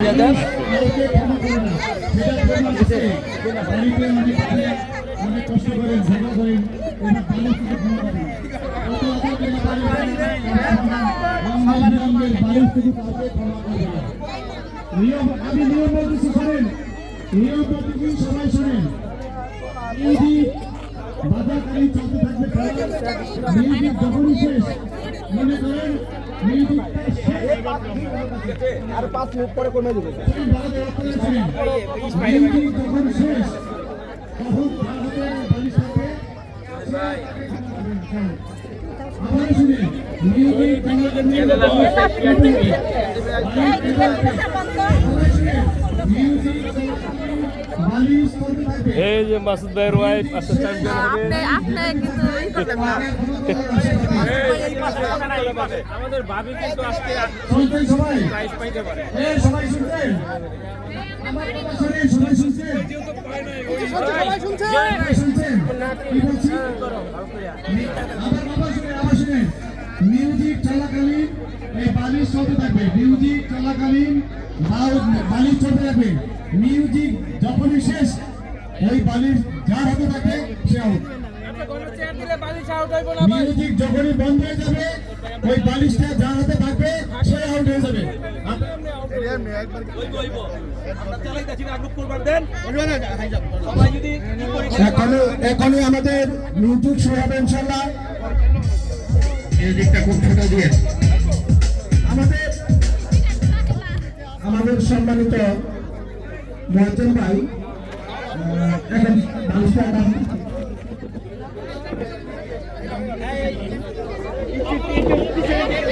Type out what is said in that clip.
দেন অনেকে ক্ষমা করে না সেটা প্রমাণ আছে বাড়িতে অনেক আছে, অনেক কষ্ট করেন সেবা করেন এবার ভালো কিছু করেন। নিয়ম আমি নিয়ম নিয়ম বলতেছি সবাই শোনেন বাজাকারী চলতে থাকবে যখনই শেষ মনে করেন মিউজিকটা শেষ আর পাঁচ মিনিট পরে কমে দেবে এই যে মাসুদ ভাইয়ের ওয়াইফ আপনি আপনি কিন্তু করতেন না আমাদের ভাবি কিন্তু আজকে প্রাইজ পাইতে পারে। সবাই শুনছেন? মিউজিক চলাকালীন এই বালিশ চলতে থাকবে। মিউজিক চলাকালীন বালিশ চলতে থাকবে। মিউজিক যখনই শেষ ওই বালিশ যার হাতে থাকে সে আউট মিউজিক যখনই বন্ধ হয়ে যাবে ওই বালিশটা যার হাতে থাকবে সে আউট হয়ে যাবে। এখনই আমাদের মিউজিক শুরু হবে ইনশাল্লাহ মিউজিকটা খুব ছোট দিয়ে। আমাদের আমাদের সম্মানিত মহাজন ভাই এখন বালিশটা Thank you.